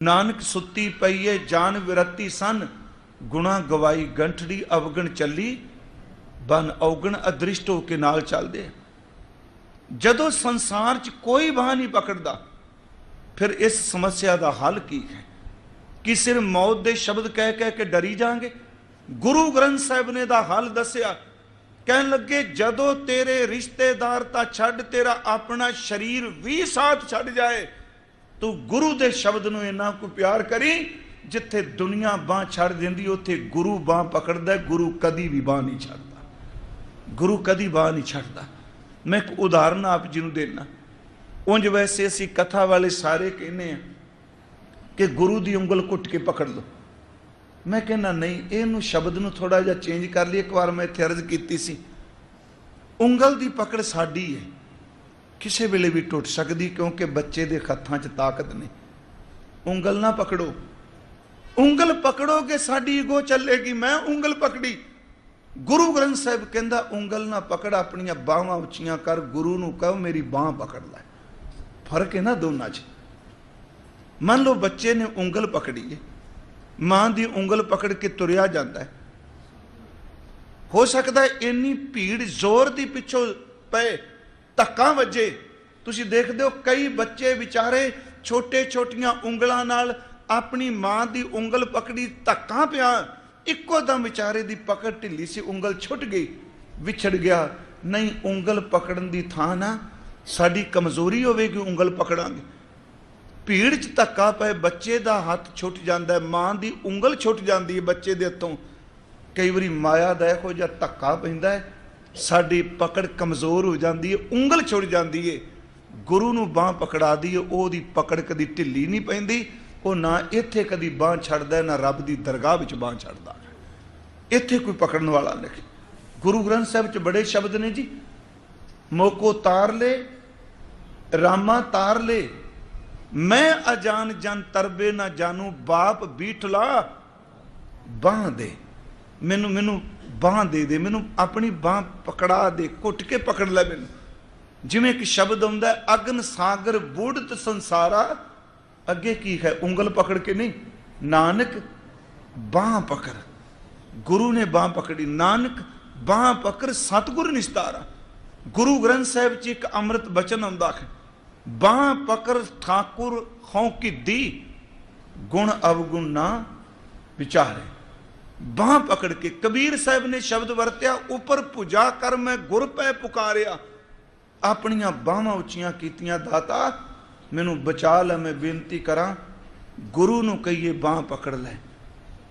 ਨਾਨਕ ਸੁੱਤੀ ਪਈਏ, ਜਾਨ ਵਿਰਤੀ ਸਨ। ਗੁਣਾ ਗਵਾਈ ਗੰਠੜੀ, ਅਵਗਣ ਚੱਲੀ। ਬਨ ਔਗਣ ਅਦ੍ਰਿਸ਼ਟ ਹੋ ਕੇ ਨਾਲ ਚੱਲਦੇ। ਜਦੋਂ ਸੰਸਾਰ 'ਚ ਕੋਈ ਬਾਹ ਨਹੀਂ ਪਕੜਦਾ, ਫਿਰ ਇਸ ਸਮੱਸਿਆ ਦਾ ਹੱਲ ਕੀ ਹੈ? ਕਿ ਸਿਰ ਮੌਤ ਦੇ ਸ਼ਬਦ ਕਹਿ ਕਹਿ ਕੇ ਡਰੀ ਜਾਾਂਗੇ ਗੁਰੂ ਗ੍ਰੰਥ ਸਾਹਿਬ ਨੇ ਦਾ ਹੱਲ ਦੱਸਿਆ। ਕਹਿਣ ਲੱਗੇ, ਜਦੋਂ ਤੇਰੇ ਰਿਸ਼ਤੇਦਾਰ ਤਾਂ ਛੱਡ, ਤੇਰਾ ਆਪਣਾ ਸਰੀਰ ਵੀ ਸਾਥ ਛੱਡ ਜਾਏ ਤੂੰ ਗੁਰੂ ਦੇ ਸ਼ਬਦ ਨੂੰ ਇੰਨਾ ਕੁ ਪਿਆਰ ਕਰੀ, ਜਿੱਥੇ ਦੁਨੀਆ ਬਾਹ ਛੱਡ ਦਿੰਦੀ, ਉੱਥੇ ਗੁਰੂ ਬਾਹ ਪਕੜਦਾ, ਗੁਰੂ ਕਦੀ ਵੀ ਬਾਹ ਨਹੀਂ ਛੱਡਦਾ। ਗੁਰੂ ਕਦੀ ਬਾਹ ਨਹੀਂ ਛੱਡਦਾ। ਮੈਂ ਇੱਕ ਉਦਾਹਰਨ ਆਪ ਜੀ ਨੂੰ ਦੇਣਾ ਉਂਝ ਵੈਸੇ ਅਸੀਂ ਕਥਾ ਵਾਲੇ ਸਾਰੇ ਕਹਿੰਦੇ ਆ ਕਿ ਗੁਰੂ ਦੀ ਉਂਗਲ ਘੁੱਟ ਕੇ ਪਕੜ ਲਓ। ਮੈਂ ਕਹਿੰਦਾ, ਨਹੀਂ, ਇਹਨੂੰ ਸ਼ਬਦ ਨੂੰ ਥੋੜਾ ਜਿਹਾ ਚੇਂਜ ਕਰ ਲਈ, ਇੱਕ ਵਾਰ ਮੈਂ ਇੱਥੇ ਅਰਜ਼ ਕੀਤੀ ਸੀ। ਉਂਗਲ ਦੀ ਪਕੜ ਸਾਡੀ ਹੈ। ਕਿਸੇ ਵੇਲੇ ਵੀ ਟੁੱਟ ਸਕਦੀ ਕਿਉਂਕਿ ਬੱਚੇ ਦੇ ਹੱਥਾਂ 'ਚ ਤਾਕਤ ਨੇ ਉਂਗਲ ਨਾ ਪਕੜੋ। ਉਂਗਲ ਪਕੜੋਗੇ ਸਾਡੀ ਈਗੋ ਚੱਲੇਗੀ। ਮੈਂ ਉਂਗਲ ਪਕੜੀ। ਗੁਰੂ ਗ੍ਰੰਥ ਸਾਹਿਬ ਕਹਿੰਦਾ, ਉਂਗਲ ਨਾ ਪਕੜ, ਆਪਣੀਆਂ ਬਾਹਾਂ ਉੱਚੀਆਂ ਕਰ, ਗੁਰੂ ਨੂੰ ਕਹੋ, ਮੇਰੀ ਬਾਹ ਪਕੜ ਲੈ। ਫ਼ਰਕ ਹੈ ਨਾ ਦੋਨਾਂ 'ਚ। ਮੰਨ ਲਓ ਬੱਚੇ ਨੇ ਉਂਗਲ ਪਕੜੀ ਹੈ ਮਾਂ ਦੀ ਉਂਗਲ ਪਕੜ ਕੇ ਤੁਰਿਆ ਜਾਂਦਾ ਹੈ ਹੋ ਸਕਦਾ ਇੰਨੀ ਭੀੜ ਜ਼ੋਰ ਦੀ ਪਿੱਛੋਂ ਪਏ। ਧੱਕਾ ਵੱਜੇ। ਤੁਸੀਂ ਦੇਖਦੇ ਹੋ ਕਈ ਬੱਚੇ ਵਿਚਾਰੇ ਛੋਟੇ ਛੋਟੀਆਂ ਉਂਗਲਾਂ ਨਾਲ ਆਪਣੀ ਮਾਂ ਦੀ ਉਂਗਲ ਪਕੜੀ ਧੱਕਾ ਪਿਆ। ਇੱਕੋ ਦਮ ਵਿਚਾਰੇ ਦੀ ਪਕੜ ਢਿੱਲੀ ਸੀ, ਉਂਗਲ ਛੁੱਟ ਗਈ, ਵਿਛੜ ਗਿਆ। ਨਹੀਂ, ਉਂਗਲ ਪਕੜਨ ਦੀ ਥਾਂ ਨਾ, ਸਾਡੀ ਕਮਜ਼ੋਰੀ ਹੋਵੇਗੀ ਉਂਗਲ ਪਕੜਾਂਗੇ। ਭੀੜ 'ਚ ਧੱਕਾ ਪਏ, ਬੱਚੇ ਦਾ ਹੱਥ ਛੁੱਟ ਜਾਂਦਾ ਹੈ, ਮਾਂ ਦੀ ਉਂਗਲ ਛੁੱਟ ਜਾਂਦੀ ਹੈ ਬੱਚੇ ਦੇ ਹੱਥੋਂ। ਕਈ ਵਾਰੀ ਮਾਇਆ ਦਾ ਇਹੋ ਜਿਹਾ ਧੱਕਾ ਪੈਂਦਾ ਹੈ ਸਾਡੀ ਪਕੜ ਕਮਜ਼ੋਰ ਹੋ ਜਾਂਦੀ ਹੈ ਉਂਗਲ ਛੁੱਟ ਜਾਂਦੀ ਹੈ ਗੁਰੂ ਨੂੰ ਬਾਹ ਪਕੜਾ ਦੀ ਉਹਦੀ ਪਕੜ ਕਦੀ ਢਿੱਲੀ ਨਹੀਂ ਪੈਂਦੀ, ਉਹ ਨਾ ਇੱਥੇ ਕਦੀ ਬਾਹ ਛੱਡਦਾ, ਨਾ ਰੱਬ ਦੀ ਦਰਗਾਹ ਵਿੱਚ ਬਾਹ ਛੱਡਦਾ। ਇੱਥੇ ਕੋਈ ਪਕੜਨ ਵਾਲਾ ਨਹੀਂ। ਗੁਰੂ ਗ੍ਰੰਥ ਸਾਹਿਬ 'ਚ ਬੜੇ ਸ਼ਬਦ ਨੇ ਜੀ। ਮੋਕੋ ਤਾਰ ਲੈ, ਰਾਮਾ ਤਾਰ ਲੈ। ਮੈਂ ਅਜਾਨ ਜਨ ਤਰਬੇ ਨਾ ਜਾਣੂ ਬਾਪ ਬੀਠਲਾ, ਬਾਹ ਦੇ। ਮੈਨੂੰ ਮੈਨੂੰ ਬਾਹ ਦੇ ਦੇ, ਮੈਨੂੰ ਆਪਣੀ ਬਾਹ ਪਕੜਾ ਦੇ, ਘੁੱਟ ਕੇ ਪਕੜ ਲੈ ਮੈਨੂੰ। ਜਿਵੇਂ ਕਿ ਸ਼ਬਦ ਆਉਂਦਾ ਅਗਨ ਸਾਗਰ ਬੂੜਤ ਸੰਸਾਰਾ, ਅੱਗੇ ਕੀ ਹੈ? ਉਂਗਲ ਪਕੜ ਕੇ ਨਹੀਂ, ਨਾਨਕ ਬਾਹ ਪਕੜ। ਗੁਰੂ ਨੇ ਬਾਹ ਪਕੜੀ, ਨਾਨਕ ਬਾਹ ਪਕੜ, ਸਤਗੁਰ ਨਿਸਤਾਰਾ। ਗੁਰੂ ਗ੍ਰੰਥ ਸਾਹਿਬ 'ਚ ਇੱਕ ਅੰਮ੍ਰਿਤ ਬਚਨ ਆਉਂਦਾ ਹੈ, ਬਾਹ ਪਕੜ ਠਾਕੁਰ ਖੌ ਦੀ, ਗੁਣ ਅਵਗੁਣ ਨਾ ਵਿਚਾਰੇ। ਬਾਹ ਪਕੜ ਕੇ ਕਬੀਰ ਸਾਹਿਬ ਨੇ ਸ਼ਬਦ ਵਰਤਿਆ, ਉੱਪਰ ਭੁਜਾ ਕਰ ਮੈਂ ਗੁਰ ਪੈ ਪੁਕਾਰਿਆ। ਆਪਣੀਆਂ ਬਾਹਾਂ ਉੱਚੀਆਂ ਕੀਤੀਆਂ, ਦਾਤਾ, ਮੈਨੂੰ ਬਚਾ ਲੈ, ਮੈਂ ਬੇਨਤੀ ਕਰਾਂ, ਗੁਰੂ ਨੂੰ ਕਹੀਏ ਬਾਹ ਪਕੜ ਲੈ।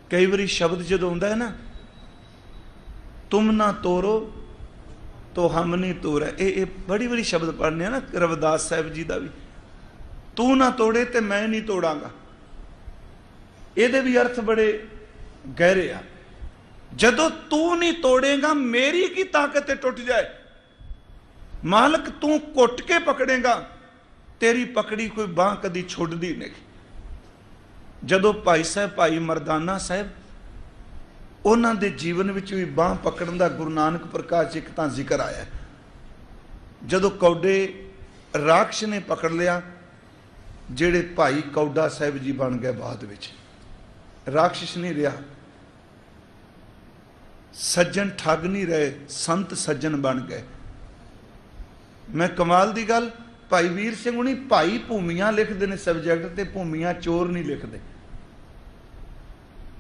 ਕਈ ਵਾਰੀ ਸ਼ਬਦ ਜਦੋਂ ਆਉਂਦਾ ਹੈ ਨਾ, ਤੁਮ ਨਾ ਤੋਰੋ, ਤੋ ਹਮ ਨਹੀਂ ਤੋਰੈ। ਇਹ ਇਹ ਬੜੀ ਬੜੀ ਸ਼ਬਦ ਪੜ੍ਹਨੇ ਆ ਨਾ, ਰਵਿਦਾਸ ਸਾਹਿਬ ਜੀ ਦਾ ਵੀ। ਤੂੰ ਨਾ ਤੋੜੇ ਤੇ ਮੈਂ ਨਹੀਂ ਤੋੜਾਂਗਾ। ਇਹਦੇ ਵੀ ਅਰਥ ਬੜੇ ਗਹਿਰੇ ਆ ਜਦੋਂ ਤੂੰ ਨਹੀਂ ਤੋੜੇਗਾ, ਮੇਰੀ ਕੀ ਤਾਕਤ ਤੇ ਟੁੱਟ ਜਾਏ? ਮਾਲਕ, ਤੂੰ ਕੁੱਟ ਕੇ ਪਕੜੇਗਾ। ਤੇਰੀ ਪਕੜੀ ਕੋਈ ਬਾਹ ਕਦੀ ਛੁੱਟਦੀ ਨਹੀਂ। ਜਦੋਂ ਭਾਈ ਸਾਹਿਬ, ਭਾਈ ਮਰਦਾਨਾ ਸਾਹਿਬ, ਉਹਨਾਂ ਦੇ ਜੀਵਨ ਵਿੱਚ ਵੀ ਬਾਹ ਪਕੜਨ ਦਾ ਗੁਰੂ ਨਾਨਕ ਪ੍ਰਕਾਸ਼ 'ਚ ਇੱਕ ਤਾਂ ਜ਼ਿਕਰ ਆਇਆ। ਜਦੋਂ ਕੌਡੇ ਰਾਖਸ਼ ਨੇ ਪਕੜ ਲਿਆ, ਜਿਹੜੇ ਭਾਈ ਕੌਡਾ ਸਾਹਿਬ ਜੀ ਬਣ ਗਏ ਬਾਅਦ ਵਿੱਚ। ਰਾਖਸ਼ ਨਹੀਂ ਰਿਹਾ। ਸੱਜਣ ਠੱਗ ਨਹੀਂ ਰਹੇ, ਸੰਤ ਸੱਜਣ ਬਣ ਗਏ। ਮੈਂ ਕਮਾਲ ਦੀ ਗੱਲ, ਭਾਈ ਵੀਰ ਸਿੰਘ ਹੁਣੀ ਭਾਈ ਭੂਮੀਆਂ ਲਿਖਦੇ ਨੇ ਸਬਜੈਕਟ ਤੇ, ਭੂਮੀਆਂ ਚੋਰ ਨਹੀਂ ਲਿਖਦੇ।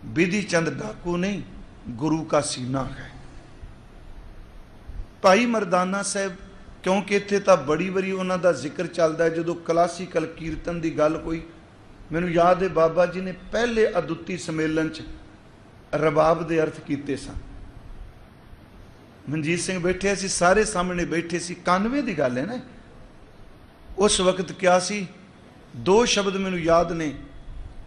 ਵਿਧੀ ਚੰਦ ਡਾਕੂ ਨਹੀਂ, ਗੁਰੂ ਕਾ ਸੀਨਾ ਹੈ। ਭਾਈ ਮਰਦਾਨਾ ਸਾਹਿਬ, ਕਿਉਂਕਿ ਇੱਥੇ ਤਾਂ ਬੜੀ ਬੜੀ ਉਹਨਾਂ ਦਾ ਜ਼ਿਕਰ ਚੱਲਦਾ ਜਦੋਂ ਕਲਾਸੀਕਲ ਕੀਰਤਨ ਦੀ ਗੱਲ ਕੋਈ ਮੈਨੂੰ ਯਾਦ ਹੈ ਬਾਬਾ ਜੀ ਨੇ ਪਹਿਲੇ ਅਦੁੱਤੀ ਸੰਮੇਲਨ 'ਚ ਰਬਾਬ ਦੇ ਅਰਥ ਕੀਤੇ ਸਨ। ਮਨਜੀਤ ਸਿੰਘ ਬੈਠੇ ਸੀ, ਸਾਰੇ ਸਾਹਮਣੇ ਬੈਠੇ ਸੀ। 91 ਦੀ ਗੱਲ ਹੈ ਨਾ। ਉਸ ਵਕਤ ਕਿਹਾ ਸੀ? ਦੋ ਸ਼ਬਦ ਮੈਨੂੰ ਯਾਦ ਨੇ।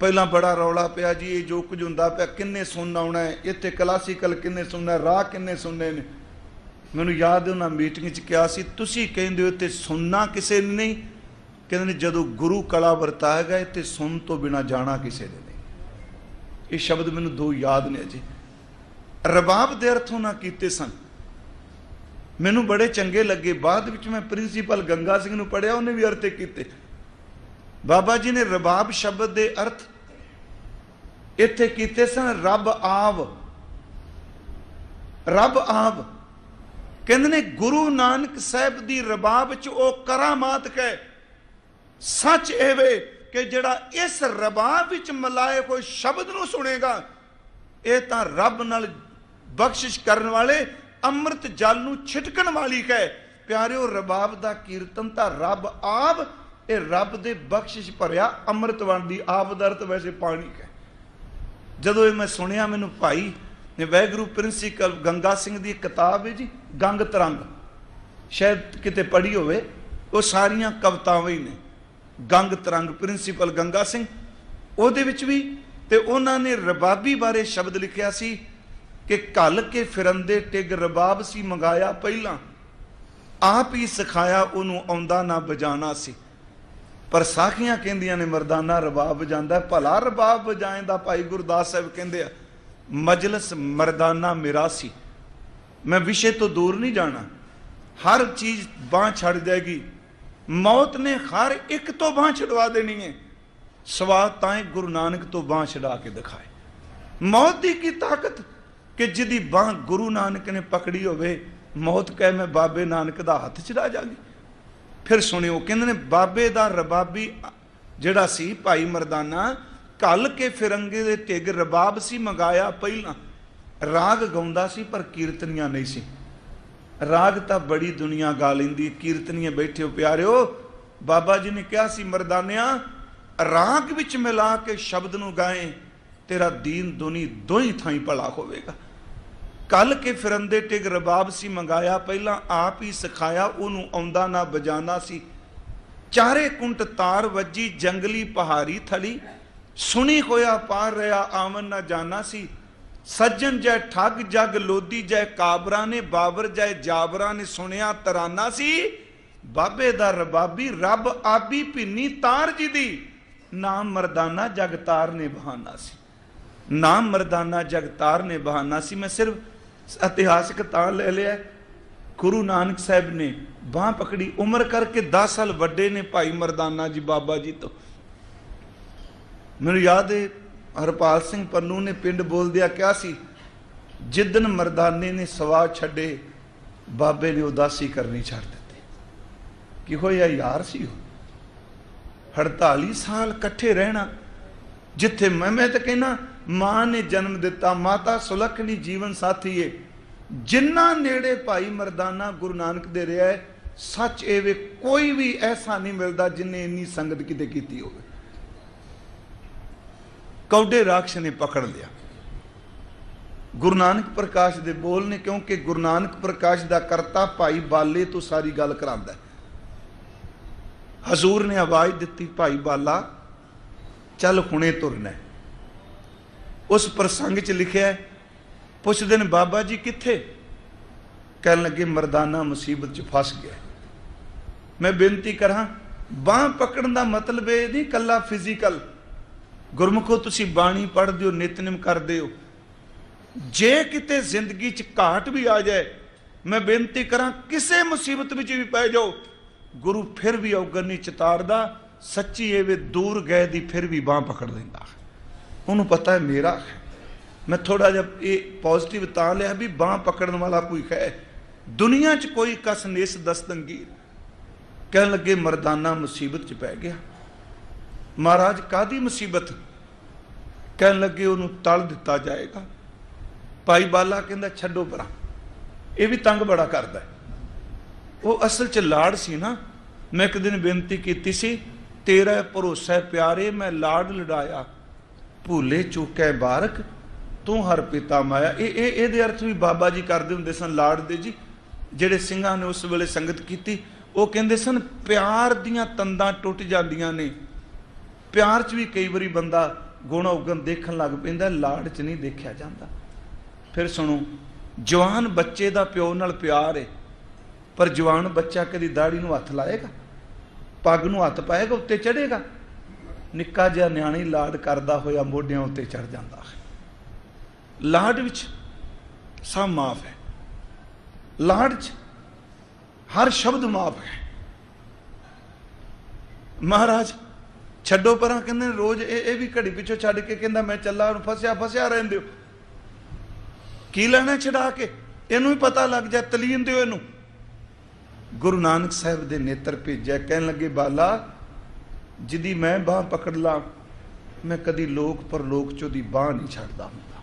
ਪਹਿਲਾਂ ਬੜਾ ਰੌਲਾ ਪਿਆ ਜੀ, ਇਹ ਜੋ ਕੁਝ ਹੁੰਦਾ ਪਿਆ, ਕਿੰਨੇ ਸੁਣਨਾ ਆਉਣਾ ਹੈ। ਇੱਥੇ ਕਲਾਸੀਕਲ ਕਿੰਨੇ ਸੁਣਨਾ ਰਾਹ ਕਿੰਨੇ ਸੁਣਨੇ ਨੇ। ਮੈਨੂੰ ਯਾਦ ਹੈ ਉਹਨਾਂ ਮੀਟਿੰਗ 'ਚ ਕਿਹਾ ਸੀ, ਤੁਸੀਂ ਕਹਿੰਦੇ ਹੋ ਤੇ ਸੁਣਨਾ ਕਿਸੇ ਨੇ ਨਹੀਂ ਕਹਿੰਦੇ ਨੇ, ਜਦੋਂ ਗੁਰੂ ਕਲਾ ਵਰਤਾਏਗਾ ਇੱਥੇ ਸੁਣ ਤੋਂ ਬਿਨਾ ਜਾਣਾ ਕਿਸੇ ਦੇ ਨਹੀਂ। ਇਹ ਸ਼ਬਦ ਮੈਨੂੰ ਦੋ ਯਾਦ ਨੇ ਅਜੇ। ਰਬਾਬ ਦੇ ਅਰਥ ਉਹਨਾਂ ਕੀਤੇ ਸਨ। ਮੈਨੂੰ ਬੜੇ ਚੰਗੇ ਲੱਗੇ। ਬਾਅਦ ਵਿੱਚ ਮੈਂ ਪ੍ਰਿੰਸੀਪਲ ਗੰਗਾ ਸਿੰਘ ਨੂੰ ਪੜਿਆ ਉਹਨੇ ਵੀ ਅਰਥ ਕੀਤੇ। ਬਾਬਾ ਜੀ ਨੇ ਰਬਾਬ ਸ਼ਬਦ ਦੇ ਅਰਥ ਇੱਥੇ ਕੀਤੇ ਸਨ, ਰੱਬ ਆਵ। ਰੱਬ ਆਵ। ਕਹਿੰਦੇ ਨੇ, ਗੁਰੂ ਨਾਨਕ ਸਾਹਿਬ ਦੀ ਰਬਾਬ ਚ ਉਹ ਕਰਾਮਾਤ ਕਹੇ। ਸੱਚ ਇਹ ਵੇ ਕਿ ਜਿਹੜਾ ਇਸ ਰਬਾਬ ਵਿੱਚ ਮਲਾਏ ਕੋਈ ਸ਼ਬਦ ਨੂੰ ਸੁਣੇਗਾ, ਇਹ ਤਾਂ ਰੱਬ ਨਾਲ ਬਖਸ਼ਿਸ਼ ਕਰਨ ਵਾਲੇ ਅੰਮ੍ਰਿਤ ਜਲ ਨੂੰ ਛਿਟਕਣ ਵਾਲੀ ਕਹੇ ਪਿਆਰਿਓ, ਰਬਾਬ ਦਾ ਕੀਰਤਨ ਤਾਂ ਰੱਬ ਆਪ, ਇਹ ਰੱਬ ਦੇ ਬਖਸ਼ਿਸ਼ ਭਰਿਆ ਅੰਮ੍ਰਿਤ ਵੰਡੀ ਆਪ ਦਾ ਵੈਸੇ ਪਾਣੀ ਕਹੇ ਜਦੋਂ ਇਹ ਮੈਂ ਸੁਣਿਆ, ਮੈਨੂੰ ਭਾਈ ਨੇ ਵੈਗਰੂ ਪ੍ਰਿੰਸੀਪਲ ਗੰਗਾ ਸਿੰਘ ਦੀ ਕਿਤਾਬ ਹੈ ਜੀ, ਗੰਗ ਤਰੰਗ। ਸ਼ਾਇਦ ਕਿਤੇ ਪੜ੍ਹੀ ਹੋਵੇ, ਉਹ ਸਾਰੀਆਂ ਕਵਿਤਾਵਾਂ ਹੀ ਨੇ। ਗੰਗ ਤਰੰਗ ਪ੍ਰਿੰਸੀਪਲ ਗੰਗਾ ਸਿੰਘ, ਉਹਦੇ ਵਿੱਚ ਵੀ, ਤੇ ਉਹਨਾਂ ਨੇ ਰਬਾਬੀ ਬਾਰੇ ਸ਼ਬਦ ਲਿਖਿਆ ਸੀ ਕਿ ਘੱਲ ਕੇ ਫਿਰੰਦੇ ਟਿਗ ਰਬਾਬ ਸੀ ਮੰਗਾਇਆ ਪਹਿਲਾਂ। ਆਪ ਹੀ ਸਿਖਾਇਆ ਉਹਨੂੰ ਆਉਂਦਾ ਨਾ ਬਜਾਣਾ ਸੀ। ਪਰ ਸਾਖੀਆਂ ਕਹਿੰਦੀਆਂ ਨੇ, ਮਰਦਾਨਾ ਰਬਾਬ ਵਜਾਉਂਦਾ ਭਲਾ ਰਬਾਬ ਵਜਾਏਂਦਾ ਭਾਈ ਗੁਰਦਾਸ ਸਾਹਿਬ ਕਹਿੰਦੇ ਆ, ਮਜਲਿਸ ਮਰਦਾਨਾ ਮੇਰਾ ਸੀ। ਮੈਂ ਵਿਸ਼ੇ ਤੋਂ ਦੂਰ ਨਹੀਂ ਜਾਣਾ। ਹਰ ਚੀਜ਼ ਬਾਹ ਛੱਡ ਜਾਏਗੀ ਮੌਤ ਨੇ ਹਰ ਇੱਕ ਤੋਂ ਬਾਹ ਛਡਵਾ ਦੇਣੀ ਹੈ। ਸਵਾਦ ਤਾਂ ਹੈ ਗੁਰੂ ਨਾਨਕ ਤੋਂ ਬਾਹ ਛਡਾ ਕੇ ਦਿਖਾਏ। ਮੌਤ ਦੀ ਕੀ ਤਾਕਤ? ਕਿ ਜਿਹਦੀ ਬਾਹ ਗੁਰੂ ਨਾਨਕ ਨੇ ਪਕੜੀ ਹੋਵੇ, ਮੌਤ ਕਹੇ, ਮੈਂ ਬਾਬੇ ਨਾਨਕ ਦਾ ਹੱਥ ਛਡਾ ਜਾਗੀ। ਫਿਰ ਸੁਣਿਓ, ਕਹਿੰਦੇ ਨੇ, ਬਾਬੇ ਦਾ ਰਬਾਬੀ ਜਿਹੜਾ ਸੀ ਭਾਈ ਮਰਦਾਨਾ ਕੱਲ ਕੇ ਫਿਰੰਗੇ ਦੇ ਟਿਗ ਰਬਾਬ ਸੀ ਮੰਗਾਇਆ ਪਹਿਲਾਂ। ਰਾਗ ਗਾਉਂਦਾ ਸੀ, ਪਰ ਕੀਰਤਨੀਆਂ ਨਹੀਂ ਸੀ। ਰਾਗ ਤਾਂ ਬੜੀ ਦੁਨੀਆ ਗਾ ਲੈਂਦੀ ਕੀਰਤਨੀਆਂ ਬੈਠੇ ਹੋ ਪਿਆਰਿਓ। ਬਾਬਾ ਜੀ ਨੇ ਕਿਹਾ ਸੀ, ਮਰਦਾਨਿਆਂ, ਰਾਗ ਵਿੱਚ ਮਿਲਾ ਕੇ ਸ਼ਬਦ ਨੂੰ ਗਾਏ, ਤੇਰਾ ਦੀਨ ਦੁਨੀ ਦੋਈ ਥਾਈ ਭਲਾ ਹੋਵੇਗਾ। ਕੱਲ ਕੇ ਫਿਰੰਦੇ ਟਿਗ ਰਬਾਬ ਸੀ ਮੰਗਾਇਆ, ਪਹਿਲਾਂ ਆਪ ਹੀ ਸਿਖਾਇਆ, ਉਹਨੂੰ ਆਉਂਦਾ ਨਾ ਬਜਾਣਾ ਸੀ। ਚਾਰੇ ਕੁੰਟ ਤਾਰ ਵੱਜੀ, ਜੰਗਲੀ ਪਹਾੜੀ ਥਲੀ, ਸੁਣੀ ਹੋਇਆ ਪਾਰ ਰਿਆ ਆਵਨ ਨਾ ਜਾਣਾ ਸੀ। ਸੱਜਣ ਜੈ ਠੱਗ ਜਗ ਲੋਦੀ ਜੈ ਕਾਬਰਾ ਨੇ, ਬਾਬਰ ਜੈ ਜਾਬਰਾ ਨੇ ਸੁਣਿਆ ਤਰਾਨਾ ਸੀ, ਬਾਬੇ ਦਾ ਰਬਾਬੀ ਰੱਬ ਆਬੀ ਭਿੰਨੀ ਤਾਰ ਜੀ ਦੀ। ਨਾਮ ਮਰਦਾਨਾ ਜਗਤਾਰ ਨੇ ਬਹਾਨਾ ਸੀ। ਨਾਮ ਮਰਦਾਨਾ ਜਗਤਾਰ ਨੇ ਬਹਾਨਾ ਸੀ। ਮੈਂ ਸਿਰਫ ਇਤਿਹਾਸਕ ਤਾਂ ਲੈ ਲਿਆ। ਗੁਰੂ ਨਾਨਕ ਸਾਹਿਬ ਨੇ ਬਾਹ ਪਕੜੀ, ਉਮਰ ਕਰਕੇ 10 ਸਾਲ ਵੱਡੇ ਨੇ ਭਾਈ ਮਰਦਾਨਾ ਜੀ ਬਾਬਾ ਜੀ ਤੋਂ। ਮੈਨੂੰ ਯਾਦ ਹੈ ਹਰਪਾਲ ਸਿੰਘ ਪੰਨੂ ਨੇ ਪਿੰਡ ਬੋਲਦਿਆ ਕਿਹਾ ਸੀ ਜਿੱਦਨ ਮਰਦਾਨੇ ਨੇ ਸਵਾ ਛੱਡੇ, ਬਾਬੇ ਨੇ ਉਦਾਸੀ ਕਰਨੀ ਛੱਡ ਦਿੱਤੀ। ਕਿ ਹੋਇਆ ਯਾਰ ਸੀ ਉਹ? 48 ਸਾਲ ਇਕੱਠੇ ਰਹਿਣਾ, ਜਿੱਥੇ ਮੈਂ ਮੈਂ ਤਾਂ ਕਹਿਣਾ ਮਾਂ ਨੇ ਜਨਮ ਦਿੱਤਾ, ਮਾਤਾ ਸੁਲੱਖਣੀ ਜੀਵਨ ਸਾਥੀ ਏ ਜਿੰਨਾ ਨੇੜੇ ਭਾਈ ਮਰਦਾਨਾ ਗੁਰੂ ਨਾਨਕ ਦੇ ਰਿਹਾ ਹੈ, ਸੱਚ ਇਹ ਵੇ ਕੋਈ ਵੀ ਐਸਾ ਨਹੀਂ ਮਿਲਦਾ ਜਿਨੇ ਇੰਨੀ ਸੰਗਤ ਕਿਤੇ ਕੀਤੀ ਹੋਵੇ। ਕੌਡੇ ਰਾਖਸ਼ ਨੇ ਪਕੜ ਲਿਆ। ਗੁਰੂ ਨਾਨਕ ਪ੍ਰਕਾਸ਼ ਦੇ ਬੋਲ ਨੇ ਕਿਉਂਕਿ ਗੁਰੂ ਨਾਨਕ ਪ੍ਰਕਾਸ਼ ਦਾ ਕਰਤਾ ਭਾਈ ਬਾਲੇ ਤੋਂ ਸਾਰੀ ਗੱਲ ਕਰਾਂਦਾ ਹਜ਼ੂਰ ਨੇ ਆਵਾਜ਼ ਦਿੱਤੀ, ਭਾਈ ਬਾਲਾ, ਚੱਲ ਹੁਣੇ ਤੁਰਨਾ ਉਸ ਪ੍ਰਸੰਗ 'ਚ ਲਿਖਿਆ ਪੁੱਛਦੇ ਨੇ, ਬਾਬਾ ਜੀ ਕਿੱਥੇ? ਕਹਿਣ ਲੱਗੇ, ਮਰਦਾਨਾ ਮੁਸੀਬਤ 'ਚ ਫਸ ਗਿਆ ਮੈਂ ਬੇਨਤੀ ਕਰਾਂ, ਬਾਹ ਪਕੜਨ ਦਾ ਮਤਲਬ ਇਹ ਨਹੀਂ, ਕੱਲਾ ਫਿਜ਼ੀਕਲ ਗੁਰਮੁਖੋ, ਤੁਸੀਂ ਬਾਣੀ ਪੜ੍ਹਦੇ ਹੋ ਨਿਤਨੇਮ ਕਰਦੇ ਹੋ ਜੇ ਕਿਤੇ ਜ਼ਿੰਦਗੀ 'ਚ ਘਾਟ ਵੀ ਆ ਜਾਏ, ਮੈਂ ਬੇਨਤੀ ਕਰਾਂ, ਕਿਸੇ ਮੁਸੀਬਤ ਵਿੱਚ ਵੀ ਪੈ ਜਾਓ, ਗੁਰੂ ਫਿਰ ਵੀ ਔਗਣ ਨਹੀਂ ਚਿਤਾਰਦਾ, ਸੱਚੀ ਏਵੇਂ ਦੂਰ ਗਏ ਦੀ ਫਿਰ ਵੀ ਬਾਹ ਪਕੜ ਲੈਂਦਾ ਉਹਨੂੰ ਪਤਾ ਹੈ ਮੇਰਾ ਮੈਂ ਥੋੜਾ ਜਿਹਾ ਇਹ ਪੋਜ਼ਿਟਿਵ ਤਾਂ ਲਿਆ ਵੀ ਬਾਹ ਪਕੜਨ ਵਾਲਾ ਕੋਈ ਹੈ। ਦੁਨੀਆ 'ਚ ਕੋਈ ਕਸ ਨਿਸ ਦਸਤੰਗੀਰ। ਕਹਿਣ ਲੱਗੇ ਮਰਦਾਨਾ ਮੁਸੀਬਤ 'ਚ ਪੈ ਗਿਆ। ਮਹਾਰਾਜ ਕਾਦੀ ਮੁਸੀਬਤ? ਕਹਿਣ ਲੱਗੇ ਉਹਨੂੰ ਤਲ ਦਿੱਤਾ ਜਾਏਗਾ। ਭਾਈ ਬਾਲਾ ਕਹਿੰਦਾ, ਛੱਡੋ ਪਰਾਂ। ਇਹ ਵੀ ਤੰਗ ਬੜਾ ਕਰਦਾ ਉਹ ਅਸਲ 'ਚ ਲਾੜ ਸੀ ਨਾ। ਮੈਂ ਇੱਕ ਦਿਨ ਬੇਨਤੀ ਕੀਤੀ ਸੀ, ਤੇਰਾ ਭਰੋਸਾ ਪਿਆਰੇ, ਮੈਂ ਲਾੜ ਲੜਾਇਆ। ਭੂਲੇ ਚੁੱਕੈ ਬਾਰਕ, ਤੂੰ ਹਰ ਪਿਤਾ ਮਾਇਆ। ਇਹ ਇਹ, ਇਹਦੇ ਅਰਥ ਵੀ ਬਾਬਾ ਜੀ ਕਰਦੇ ਹੁੰਦੇ ਸਨ, ਲਾੜ ਦੇ ਜੀ। ਜਿਹੜੇ ਸਿੰਘਾਂ ਨੇ ਉਸ ਵੇਲੇ ਸੰਗਤ ਕੀਤੀ, ਉਹ ਕਹਿੰਦੇ ਸਨ, ਪਿਆਰ ਦੀਆਂ ਤੰਦਾਂ ਟੁੱਟ ਜਾਂਦੀਆਂ ਨੇ। ਪਿਆਰ 'ਚ ਵੀ ਕਈ ਵਾਰੀ ਬੰਦਾ ਗੁਣ ਉਗਣ ਦੇਖਣ ਲੱਗ ਪੈਂਦਾ, ਲਾੜ 'ਚ ਨਹੀਂ ਦੇਖਿਆ ਜਾਂਦਾ। ਫਿਰ ਸੁਣੋ, ਜਵਾਨ ਬੱਚੇ ਦਾ ਪਿਓ ਨਾਲ ਪਿਆਰ ਏ, ਪਰ ਜਵਾਨ ਬੱਚਾ ਕਦੀ ਦਾੜੀ ਨੂੰ ਹੱਥ ਲਾਏਗਾ? ਪੱਗ ਨੂੰ ਹੱਥ ਪਾਏਗਾ, ਉੱਤੇ ਚੜੇਗਾ ਨਿੱਕਾ ਜਿਹਾ ਨਿਆਣੀ ਲਾਡ ਕਰਦਾ ਹੋਇਆ ਮੋਢਿਆਂ ਉੱਤੇ ਚੜ ਜਾਂਦਾ ਹੈ। ਲਾਡ ਵਿੱਚ ਸਭ ਮਾਫ ਹੈ। ਲਾਡ 'ਚ ਹਰ ਸ਼ਬਦ ਮਾਫ ਹੈ। ਮਹਾਰਾਜ ਛੱਡੋ ਪਰਾਂ, ਕਹਿੰਦੇ ਨੇ ਰੋਜ਼ ਇਹ ਇਹ ਵੀ ਘੜੀ ਪਿੱਛੋਂ ਛੱਡ ਕੇ ਕਹਿੰਦਾ ਮੈਂ ਚੱਲਾ ਉਹਨੂੰ ਫਸਿਆ ਫਸਿਆ ਰਹਿੰਦੇ ਹੋ। ਕੀ ਲੈਣਾ ਛਡਾ ਕੇ? ਇਹਨੂੰ ਵੀ ਪਤਾ ਲੱਗ ਜਾ, ਤਲੀਨ ਦਿਓ ਇਹਨੂੰ। ਗੁਰੂ ਨਾਨਕ ਸਾਹਿਬ ਦੇ ਨੇਤਰ ਭੇਜਿਆ, ਕਹਿਣ ਲੱਗੇ, ਬਾਲਾ ਜਿਹਦੀ ਮੈਂ ਬਾਹ ਪਕੜ ਲਾਂ, ਮੈਂ ਕਦੀ ਲੋਕ ਪਰਲੋਕ ਚੋਂ ਦੀ ਬਾਹ ਨਹੀਂ ਛੱਡਦਾ ਹੁੰਦਾ।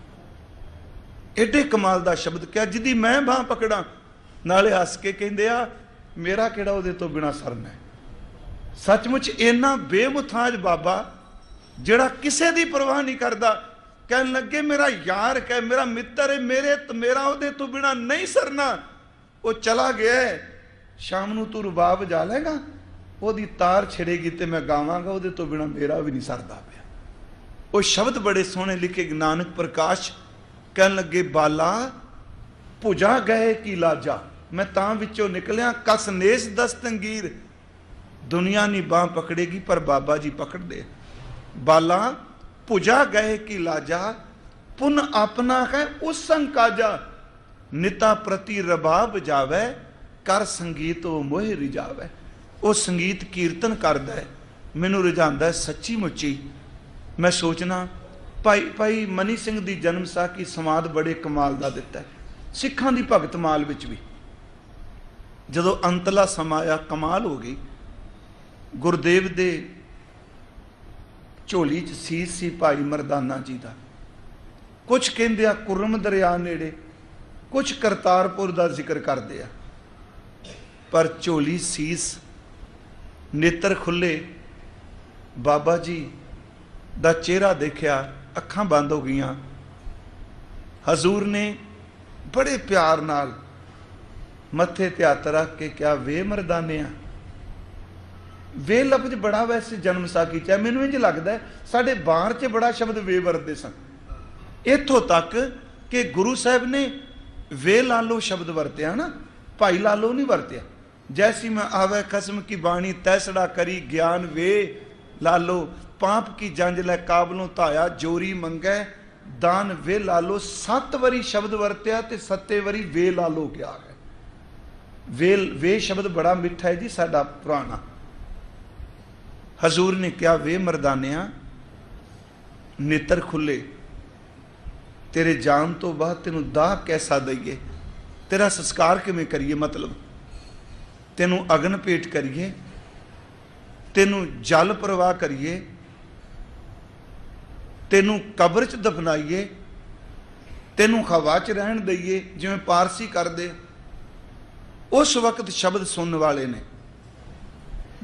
ਐਡੇ ਕਮਾਲ ਦਾ ਸ਼ਬਦ ਕਿਹਾ ਜਿਹਦੀ ਮੈਂ ਬਾਹ ਪਕੜਾਂ। ਨਾਲੇ ਹੱਸ ਕੇ ਕਹਿੰਦੇ ਆ, ਮੇਰਾ ਕਿਹੜਾ ਉਹਦੇ ਤੋਂ ਬਿਨਾ ਸਰਮ ਹੈ? ਸੱਚਮੁੱਚ ਇੰਨਾ ਬੇਮੁਥਾਜ ਬਾਬਾ, ਜਿਹੜਾ ਕਿਸੇ ਦੀ ਪਰਵਾਹ ਨਹੀਂ ਕਰਦਾ, ਕਹਿਣ ਲੱਗੇ, ਮੇਰਾ ਯਾਰ ਕਹਿ, ਮੇਰਾ ਮਿੱਤਰ ਹੈ ਮੇਰੇ ਮੇਰਾ ਉਹਦੇ ਤੋਂ ਬਿਨਾ ਨਹੀਂ ਸਰਨਾ। ਉਹ ਚਲਾ ਗਿਆ ਸ਼ਾਮ ਨੂੰ ਤੂੰ ਰਬਾਬ ਵਜਾ ਲੇਗਾ ਉਹਦੀ ਤਾਰ ਛਿੜੇਗੀ ਤੇ ਮੈਂ ਗਾਵਾਂਗਾ, ਉਹਦੇ ਤੋਂ ਬਿਨਾ ਮੇਰਾ ਵੀ ਨਹੀਂ ਸਰਦਾ ਪਿਆ। ਉਹ ਸ਼ਬਦ ਬੜੇ ਸੋਹਣੇ ਲਿਖੇ, ਨਾਨਕ ਪ੍ਰਕਾਸ਼ ਕਹਿਣ ਲੱਗੇ, ਬਾਲਾ, ਭੁਜਾ ਗਏ ਕੀ ਲਾਜਾ? ਮੈਂ ਤਾਂ ਵਿੱਚੋਂ ਨਿਕਲਿਆ, ਕਸ ਨੇਸ ਦਸਤੰਗੀਰ ਦੁਨੀਆ ਨਹੀਂ ਬਾਹ ਪਕੜੇਗੀ, ਪਰ ਬਾਬਾ ਜੀ ਪਕੜਦੇ ਬਾਲਾ, ਭੁਜਾ ਗਏ ਕੀ ਲਾਜਾ, ਪੁਨ ਆਪਣਾ ਹੈ, ਉਸ ਸੰਗ ਕਾਜਾ। ਨਿਤਾ ਪ੍ਰਤੀ ਰਬਾਬ ਜਾਵੇ, ਕਰ ਸੰਗੀਤ ਉਹ ਮੋਹਿ ਰਿਜਾਵੇ ਉਹ ਸੰਗੀਤ ਕੀਰਤਨ ਕਰਦਾ ਹੈ, ਮੈਨੂੰ ਰਜਾਂਦਾ ਸੱਚੀ ਮੁੱਚੀ। ਮੈਂ ਸੋਚਣਾ, ਭਾਈ ਭਾਈ ਮਨੀ ਸਿੰਘ ਦੀ ਜਨਮ ਸਾਖੀ ਸਮਾਦ ਬੜੇ ਕਮਾਲ ਦਾ ਦਿੱਤਾ ਸਿੱਖਾਂ ਦੀ ਭਗਤ ਮਾਲ ਵਿੱਚ ਵੀ। ਜਦੋਂ ਅੰਤਲਾ ਸਮਾਂ ਕਮਾਲ ਹੋ ਗਈ। ਗੁਰਦੇਵ ਦੇ ਝੋਲੀ 'ਚ ਸੀਸ ਸੀ ਭਾਈ ਮਰਦਾਨਾ ਜੀ ਦਾ। ਕੁਝ ਕਹਿੰਦੇ ਆ ਕੁਰਮ ਦਰਿਆ ਨੇੜੇ ਕੁਝ ਕਰਤਾਰਪੁਰ ਦਾ ਜ਼ਿਕਰ ਕਰਦੇ ਆ। ਪਰ ਝੋਲੀ, ਸੀਸ, ਨੇਤਰ ਖੁੱਲੇ, ਬਾਬਾ ਜੀ ਦਾ ਚਿਹਰਾ ਦੇਖਿਆ, ਅੱਖਾਂ ਬੰਦ ਹੋ ਗਈਆਂ। ਹਜ਼ੂਰ ਨੇ ਬੜੇ ਪਿਆਰ ਨਾਲ ਮੱਥੇ ਤੇ ਹੱਥ ਰੱਖ ਕੇ ਕਿਹਾ, ਵੇ ਮਰਦਾਨਿਆ ਵੇ ਲਫ਼ਜ਼ ਬੜਾ ਵੈਸੇ ਜਨਮ ਸਾਖੀ ਚ ਹੈ। ਮੈਨੂੰ ਇੰਜ ਲੱਗਦਾ ਸਾਡੇ ਬਾਹਰ 'ਚ ਬੜਾ ਸ਼ਬਦ ਵੇ ਵਰਤਦੇ ਸਨ। ਇੱਥੋਂ ਤੱਕ ਕਿ ਗੁਰੂ ਸਾਹਿਬ ਨੇ ਵੇ ਲਾਲੋ ਸ਼ਬਦ ਵਰਤਿਆ ਨਾ, ਭਾਈ ਲਾਲੋ ਨਹੀਂ ਵਰਤਿਆ। ਜੈਸੀ ਮੈਂ ਆਵੇ ਖਸਮ ਕੀ ਬਾਣੀ ਤੈਸੜਾ ਕਰੀ ਗਿਆਨ ਵੇ ਲਾਲੋ ਪਾਪ ਕੀ ਜੰਜ ਲੈ ਕਾਬਲੋਂ ਧਾਇਆ, ਜੋਰੀ ਮੰਗੈ, ਦਾਨ ਵੇ ਲਾਲੋ ਸੱਤ ਵਾਰੀ ਸ਼ਬਦ ਵਰਤਿਆ ਤੇ ਸੱਤੇ ਵਾਰੀ ਵੇ ਲਾਲੋ ਕਿਹਾ ਹੈ। ਵੇ ਵੇ ਸ਼ਬਦ ਬੜਾ ਮਿੱਠਾ ਹੈ ਜੀ ਸਾਡਾ ਪੁਰਾਣਾ। ਹਜ਼ੂਰ ਨੇ ਕਿਹਾ, ਵੇ ਮਰਦਾਨਿਆਂ, ਨੇਤਰ ਖੁੱਲੇ। ਤੇਰੇ ਜਾਣ ਤੋਂ ਬਾਅਦ ਤੈਨੂੰ ਦਾਹ ਕੈਸਾ ਦਈਏ? ਤੇਰਾ ਸੰਸਕਾਰ ਕਿਵੇਂ ਕਰੀਏ ਮਤਲਬ? ਤੈਨੂੰ ਅਗਨ ਭੇਟ ਕਰੀਏ? ਤੈਨੂੰ ਜਲ ਪ੍ਰਵਾਹ ਕਰੀਏ? ਤੈਨੂੰ ਕਬਰ 'ਚ ਦਫਨਾਈਏ? ਤੈਨੂੰ ਹਵਾ 'ਚ ਰਹਿਣ ਦਈਏ, ਜਿਵੇਂ ਪਾਰਸੀ ਕਰਦੇ? ਉਸ ਵਕਤ ਸ਼ਬਦ ਸੁਣਨ ਵਾਲੇ ਨੇ।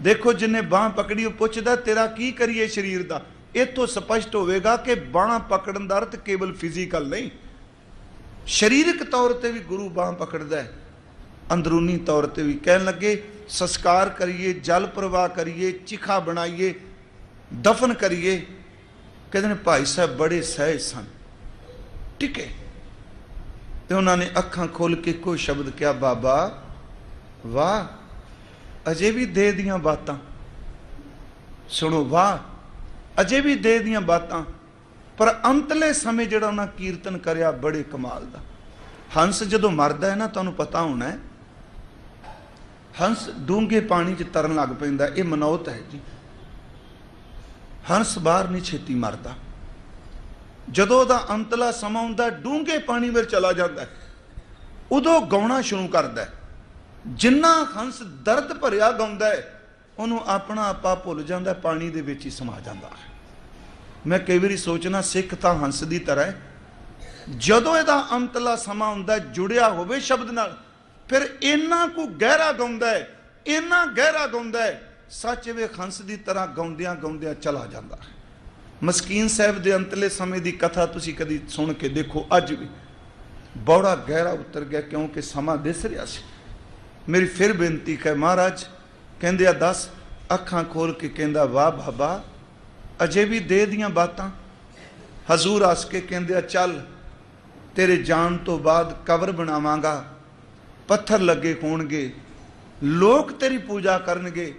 ਦੇਖੋ ਜਿਨੇ ਬਾਹ ਪਕੜੀ ਉਹ ਪੁੱਛਦਾ, ਤੇਰਾ ਕੀ ਕਰੀਏ ਸਰੀਰ ਦਾ? ਇਤੋਂ ਸਪਸ਼ਟ ਹੋਵੇਗਾ ਕਿ ਬਾਹ ਪਕੜਨ ਦਾ ਅਰਥ ਕੇਵਲ ਫਿਜ਼ੀਕਲ ਨਹੀਂ। ਸਰੀਰਕ ਤੌਰ ਤੇ ਵੀ ਗੁਰੂ ਬਾਹ ਪਕੜਦਾ ਹੈ। ਅੰਦਰੂਨੀ ਤੌਰ ਤੇ ਵੀ ਕਹਿਣ ਲੱਗੇ, ਸੰਸਕਾਰ ਕਰੀਏ, ਜਲ ਪ੍ਰਵਾਹ ਕਰੀਏ, ਚਿਖਾ ਬਣਾਈਏ, ਦਫਨ ਕਰੀਏ। ਕਹਿੰਦੇ ਨੇ, ਭਾਈ ਸਾਹਿਬ ਬੜੇ ਸਹਿਜ ਸਨ। ਟਿਕੇ ਤੇ ਉਹਨਾਂ ਨੇ ਅੱਖਾਂ ਖੋਲ ਕੇ ਕੋਈ ਸ਼ਬਦ ਕਿਹਾ, ਬਾਬਾ, ਵਾਹ ਅਜੇ ਵੀ ਦੇ ਦੀਆਂ ਬਾਤਾਂ। ਸੁਣੋ, ਵਾਹ, ਅਜੇ ਵੀ ਦੇ ਦੀਆਂ ਬਾਤਾਂ। ਪਰ ਅੰਤਲੇ ਸਮੇਂ ਜਿਹੜਾ ਉਹਨਾਂ ਕੀਰਤਨ ਕਰਿਆ, ਬੜੇ ਕਮਾਲ ਦਾ। ਹੰਸ ਜਦੋਂ ਮਰਦਾ ਹੈ ਨਾ, ਤੁਹਾਨੂੰ ਪਤਾ ਹੋਣਾ ਹੈ। ਹੰਸ ਡੂੰਘੇ ਪਾਣੀ 'ਚ ਤਰਨ ਲੱਗ ਪੈਂਦਾ, ਇਹ ਮਨੌਤ ਹੈ ਜੀ। ਹੰਸ ਬਾਹਰ ਨਹੀਂ ਛੇਤੀ ਮਰਦਾ। ਜਦੋਂ ਉਹਦਾ ਅੰਤਲਾ ਸਮਾਂ ਹੁੰਦਾ, ਡੂੰਘੇ ਪਾਣੀ ਵਿੱਚ ਚਲਾ ਜਾਂਦਾ ਉਦੋਂ ਗਾਉਣਾ ਸ਼ੁਰੂ ਕਰਦਾ ਜਿੰਨਾ ਹੰਸ ਦਰਦ ਭਰਿਆ ਗਾਉਂਦਾ ਹੈ, ਉਹਨੂੰ ਆਪਣਾ ਆਪਾ ਭੁੱਲ ਜਾਂਦਾ ਪਾਣੀ ਦੇ ਵਿੱਚ ਹੀ ਸਮਾ ਜਾਂਦਾ ਹੈ। ਮੈਂ ਕਈ ਵਾਰੀ ਸੋਚਣਾ ਸਿੱਖ ਤਾਂ ਹੰਸ ਦੀ ਤਰ੍ਹਾਂ ਹੈ। ਜਦੋਂ ਇਹਦਾ ਅੰਤਲਾ ਸਮਾਂ ਹੁੰਦਾ ਜੁੜਿਆ ਹੋਵੇ ਸ਼ਬਦ ਨਾਲ, ਫਿਰ ਇੰਨਾ ਕੁ ਗਹਿਰਾ ਗਾਉਂਦਾ ਹੈ, ਇੰਨਾ ਗਹਿਰਾ ਗਾਉਂਦਾ ਹੈ, ਸੱਚ ਵੇ ਹੰਸ ਦੀ ਤਰ੍ਹਾਂ ਗਾਉਂਦਿਆਂ ਗਾਉਂਦਿਆਂ ਚਲਾ ਜਾਂਦਾ ਹੈ। ਮਸਕੀਨ ਸਾਹਿਬ ਦੇ ਅੰਤਲੇ ਸਮੇਂ ਦੀ ਕਥਾ ਤੁਸੀਂ ਕਦੀ ਸੁਣ ਕੇ ਦੇਖੋ, ਅੱਜ ਵੀ ਬੜਾ ਗਹਿਰਾ ਉਤਰ ਗਿਆ, ਕਿਉਂਕਿ ਸਮਾਂ ਦਿਸ ਰਿਹਾ ਸੀ। ਮੇਰੀ ਫਿਰ ਬੇਨਤੀ ਹੈ ਮਹਾਰਾਜ, ਕਹਿੰਦੇ ਆ ਦੱਸ, ਅੱਖਾਂ ਖੋਲ ਕੇ ਕਹਿੰਦਾ, ਵਾਹ ਬਾਬਾ, ਅਜੇ ਵੀ ਦੇ ਦੀਆਂ ਬਾਤਾਂ? ਹਜ਼ੂਰ ਹੱਸ ਕੇ ਕਹਿੰਦੇ ਆ, ਚੱਲ, ਤੇਰੇ ਜਾਣ ਤੋਂ ਬਾਅਦ ਕਬਰ ਬਣਾਵਾਂਗਾ, ਪੱਥਰ ਲੱਗੇ ਹੋਣਗੇ, ਲੋਕ ਤੇਰੀ ਪੂਜਾ ਕਰਨਗੇ।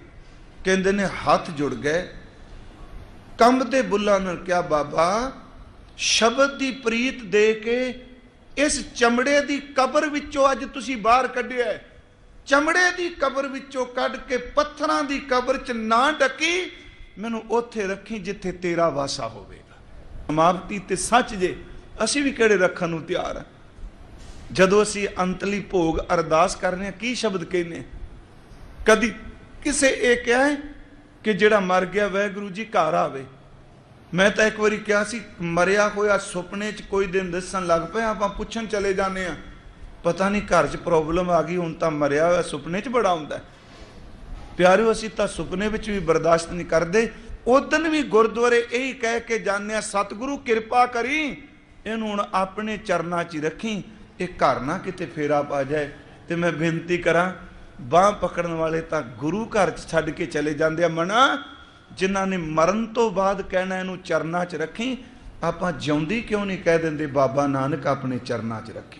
ਕਹਿੰਦੇ ਨੇ, ਹੱਥ ਜੁੜ ਗਏ। ਕੰਬਦੇ ਬੁੱਲਾਂ ਨਾਲ ਕਿਹਾ, ਬਾਬਾ, ਸ਼ਬਦ ਦੀ ਪ੍ਰੀਤ ਦੇ ਕੇ ਇਸ ਚਮੜੇ ਦੀ ਕਬਰ ਵਿੱਚੋਂ ਅੱਜ ਤੁਸੀਂ ਬਾਹਰ ਕੱਢਿਆ ਚਮੜੇ ਦੀ ਕਬਰ ਵਿੱਚੋਂ ਕੱਢ ਕੇ ਪੱਥਰਾਂ ਦੀ ਕਬਰ 'ਚ ਨਾ ਡੱਕੀ, ਮੈਨੂੰ ਉੱਥੇ ਰੱਖੀ ਜਿੱਥੇ ਤੇਰਾ ਵਾਸਾ ਹੋਵੇਗਾ। ਸਮਾਪਤੀ ਤੇ ਸੱਚ ਜੇ, ਅਸੀਂ ਵੀ ਕਿਹੜੇ ਰੱਖਣ ਨੂੰ ਤਿਆਰ ਆ? ਜਦੋਂ ਅਸੀਂ ਅੰਤਲੀ ਭੋਗ ਅਰਦਾਸ ਕਰਨੇ ਆ ਕੀ ਸ਼ਬਦ ਕਹਿੰਨੇ ਕਦੀ ਕਿਸੇ ਇਹ ਕਿਹਾ ਹੈ ਕਿ ਜਿਹੜਾ ਮਰ ਗਿਆ, ਵਾਹਿਗੁਰੂ ਜੀ ਘਰ ਆਵੇ। ਮੈਂ ਤਾਂ ਇੱਕ ਵਾਰੀ ਕਿਹਾ ਸੀ, ਮਰਿਆ ਹੋਇਆ ਸੁਪਨੇ 'ਚ ਕੋਈ ਦਿਨ ਦੱਸਣ ਲੱਗ ਪਿਆ, ਆਪਾਂ ਪੁੱਛਣ ਚਲੇ ਜਾਂਦੇ ਆ ਪਤਾ ਨਹੀਂ ਘਰ 'ਚ ਪ੍ਰੋਬਲਮ ਆ ਗਈ, ਹੁਣ ਤਾਂ ਮਰਿਆ ਹੋਇਆ ਸੁਪਨੇ 'ਚ ਬੜਾ ਹੁੰਦਾ ਹੈ। ਪਿਆਰਿਓ, ਅਸੀਂ ਤਾਂ ਸੁਪਨੇ ਵਿੱਚ ਵੀ ਬਰਦਾਸ਼ਤ ਨਹੀਂ ਕਰਦੇ। ਉਦੋਂ ਵੀ ਗੁਰਦੁਆਰੇ ਇਹੀ ਕਹਿ ਕੇ ਜਾਂਦੇ ਆ ਸਤਿਗੁਰੂ, ਕਿਰਪਾ ਕਰੀ, ਇਹਨੂੰ ਹੁਣ ਆਪਣੇ ਚਰਨਾਂ 'ਚ ਹੀ ਰੱਖੀ। ਇਹ ਘਰ ਨਾ ਕਿਤੇ ਫੇਰਾ ਪਾ ਜਾਏ। ਤੇ ਮੈਂ ਬੇਨਤੀ ਕਰਾਂ, ਬਾਹ ਪਕੜਨ ਵਾਲੇ ਤਾਂ ਗੁਰੂ ਘਰ 'ਚ ਛੱਡ ਕੇ ਚਲੇ ਜਾਂਦੇ ਆ। ਮਨਾ, ਜਿਨ੍ਹਾਂ ਨੇ ਮਰਨ ਤੋਂ ਬਾਅਦ ਕਹਿਣਾ ਇਹਨੂੰ ਚਰਨਾਂ 'ਚ ਰੱਖੀ। ਆਪਾਂ ਜਿਉਂਦੀ ਕਿਉਂ ਨਹੀਂ ਕਹਿ ਦਿੰਦੇ, ਬਾਬਾ ਨਾਨਕ ਆਪਣੇ ਚਰਨਾਂ 'ਚ ਰੱਖੀ।